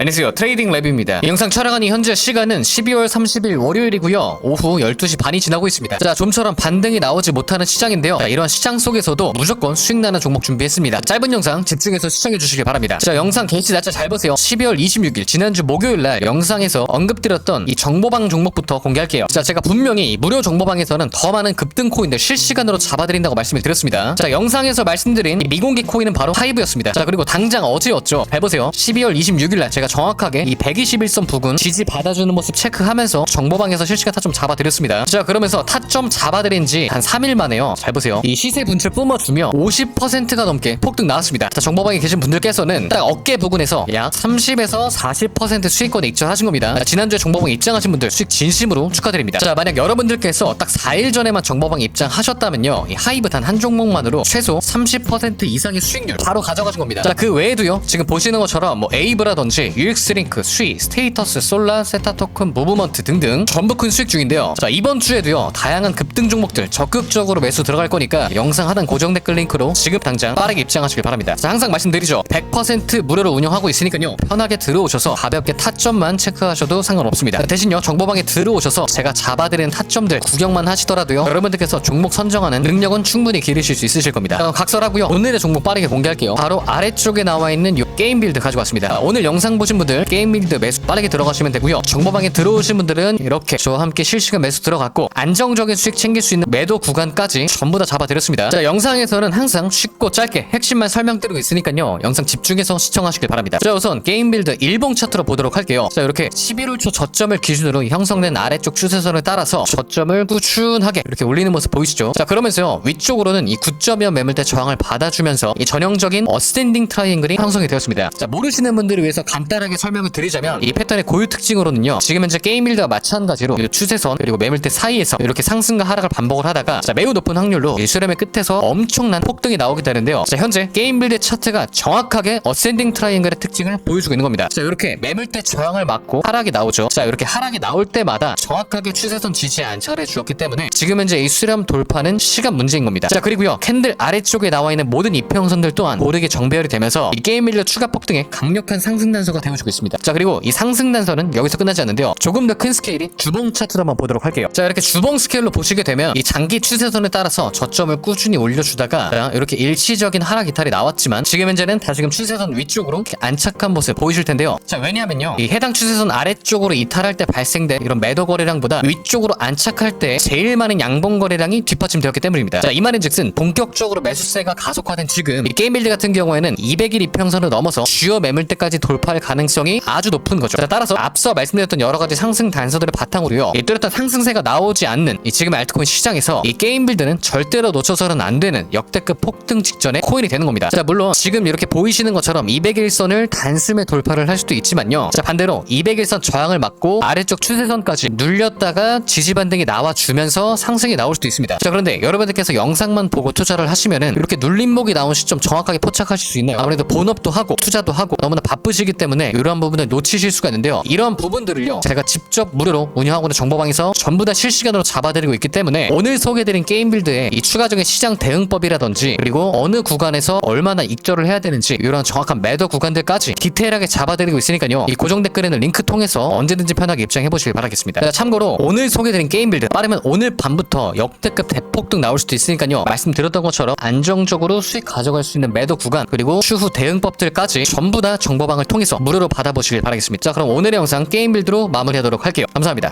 안녕하세요. 트레이딩 랩입니다. 이 영상 촬영하는 현재 시간은 12월 30일 월요일이고요. 오후 12시 반이 지나고 있습니다. 자 좀처럼 반등이 나오지 못하는 시장인데요. 자, 이러한 시장 속에서도 무조건 수익 나는 종목 준비했습니다. 짧은 영상 집중해서 시청해 주시길 바랍니다. 자 영상 게시 날짜 잘 보세요. 12월 26일 지난주 목요일날 영상에서 언급드렸던 이 정보방 종목부터 공개할게요. 자 제가 분명히 무료 정보방에서는 더 많은 급등 코인들 실시간으로 잡아드린다고 말씀을 드렸습니다. 자 영상에서 말씀드린 이 미공개 코인은 바로 하이브였습니다. 자 그리고 당장 어제였죠. 잘 보세요. 12월 26일날 제가 정확하게 이 121선 부근 지지 받아주는 모습 체크하면서 정보방에서 실시간 타점 잡아드렸습니다. 자 그러면서 타점 잡아드린 지 한 3일 만에요. 잘 보세요. 이 시세 분출 뿜어주며 50%가 넘게 폭등 나왔습니다. 자 정보방에 계신 분들께서는 딱 어깨 부근에서 약 30에서 40% 수익권에 입장하신 겁니다. 자, 지난주에 정보방에 입장하신 분들 수익 진심으로 축하드립니다. 자 만약 여러분들께서 딱 4일 전에만 정보방에 입장하셨다면요. 이 하이브 단 한 종목만으로 최소 30% 이상의 수익률 바로 가져가신 겁니다. 자 그 외에도요. 지금 보시는 것처럼 뭐 에이브라든지 UX링크, 수위, 스테이터스, 솔라, 세타 토큰, 무브먼트 등등 전부 큰 수익 중인데요. 자 이번 주에도요 다양한 급등 종목들 적극적으로 매수 들어갈 거니까 영상 하단 고정 댓글 링크로 지금 당장 빠르게 입장하시길 바랍니다. 자 항상 말씀드리죠 100% 무료로 운영하고 있으니까요 편하게 들어오셔서 가볍게 타점만 체크하셔도 상관없습니다. 자, 대신요 정보방에 들어오셔서 제가 잡아드리는 타점들 구경만 하시더라도요 여러분들께서 종목 선정하는 능력은 충분히 기르실 수 있으실 겁니다. 자, 각설하고요 오늘의 종목 빠르게 공개할게요. 바로 아래쪽에 나와 있는 요 게임 빌드 가지고 왔습니다. 자, 오늘 영상 보신 분들 게임 빌드 매수 빠르게 들어가시면 되고요. 정보방에 들어오신 분들은 이렇게 저와 함께 실시간 매수 들어갔고 안정적인 수익 챙길 수 있는 매도 구간까지 전부 다 잡아드렸습니다. 자 영상에서는 항상 쉽고 짧게 핵심만 설명드리고 있으니까요. 영상 집중해서 시청하시길 바랍니다. 자 우선 게임 빌드 일봉 차트로 보도록 할게요. 자 이렇게 11월 초 저점을 기준으로 형성된 아래쪽 추세선을 따라서 저점을 꾸준하게 이렇게 올리는 모습 보이시죠? 자 그러면서요 위쪽으로는 이 9점이어 매물대 저항을 받아주면서 이 전형적인 어스탠딩 트라이앵글이 형성이 되었습니다. 자 모르시는 분들을 위해서 간단 하게 설명을 드리자면 이 패턴의 고유 특징으로는요 지금 현재 게임 빌드와 마찬가지로 이 추세선 그리고 매물대 사이에서 이렇게 상승과 하락을 반복을 하다가 자, 매우 높은 확률로 이 수렴의 끝에서 엄청난 폭등이 나오게 되는데요. 자 현재 게임 빌드 차트가 정확하게 어센딩 트라이앵글의 특징을 보여주고 있는 겁니다. 자 이렇게 매물대 저항을 막고 하락이 나오죠. 자 이렇게 하락이 나올 때마다 정확하게 추세선 지지에 안착을 해주었기 때문에 지금 현재 이 수렴 돌파는 시간 문제인 겁니다. 자 그리고요 캔들 아래쪽에 나와 있는 모든 이평선들 또한 고르게 정배열이 되면서 이 게임 빌드 추가 폭등에 강력한 상승 단서가 되 어주고 있습니다. 자 그리고 이 상승 단서는 여기서 끝나지 않는데요. 조금 더 큰 스케일이 주봉 차트로 한번 보도록 할게요. 자 이렇게 주봉 스케일로 보시게 되면 이 장기 추세선에 따라서 저점을 꾸준히 올려주다가 자, 이렇게 일시적인 하락 이탈이 나왔지만 지금 현재는 다시금 추세선 위쪽으로 이렇게 안착한 모습 보이실 텐데요. 자 왜냐하면요 이 해당 추세선 아래쪽으로 이탈할 때 발생된 이런 매도 거래량보다 위쪽으로 안착할 때 제일 많은 양봉 거래량이 뒷받침되었기 때문입니다. 자 이 말인즉슨 본격적으로 매수세가 가속화된 지금 이 게임빌드 같은 경우에는 200일 이평선을 넘어서 주요 매물대까지 돌파할 가능 성이 아주 높은 거죠. 자 따라서 앞서 말씀드렸던 여러 가지 상승 단서들을 바탕으로요 이 뚜렷한 상승세가 나오지 않는 이 지금 알트코인 시장에서 이 게임 빌드는 절대로 놓쳐서는 안 되는 역대급 폭등 직전의 코인이 되는 겁니다. 자 물론 지금 이렇게 보이시는 것처럼 200일선을 단숨에 돌파를 할 수도 있지만요. 자 반대로 200일선 저항을 막고 아래쪽 추세선까지 눌렸다가 지지 반등이 나와 주면서 상승이 나올 수도 있습니다. 자 그런데 여러분들께서 영상만 보고 투자를 하시면은 이렇게 눌림목이 나온 시점 정확하게 포착하실 수 있나요? 아무래도 본업도 하고 투자도 하고 너무나 바쁘시기 때문에 이러한 부분을 놓치실 수가 있는데요. 이런 부분들을요 제가 직접 무료로 운영하고 있는 정보방에서 전부 다 실시간으로 잡아드리고 있기 때문에 오늘 소개드린 게임 빌드의 이 추가적인 시장 대응법이라든지 그리고 어느 구간에서 얼마나 익절을 해야 되는지 이런 정확한 매도 구간들까지 디테일하게 잡아드리고 있으니까요. 이 고정 댓글에 는 링크 통해서 언제든지 편하게 입장해 보시길 바라겠습니다. 자, 참고로 오늘 소개드린 게임 빌드 빠르면 오늘 밤부터 역대급 대폭등 나올 수도 있으니까요. 말씀드렸던 것처럼 안정적으로 수익 가져갈 수 있는 매도 구간 그리고 추후 대응법들까지 전부 다 정보방을 통해서 무료로 받아보시길 바라겠습니다. 자 그럼 오늘의 영상 게임 빌드로 마무리하도록 할게요. 감사합니다.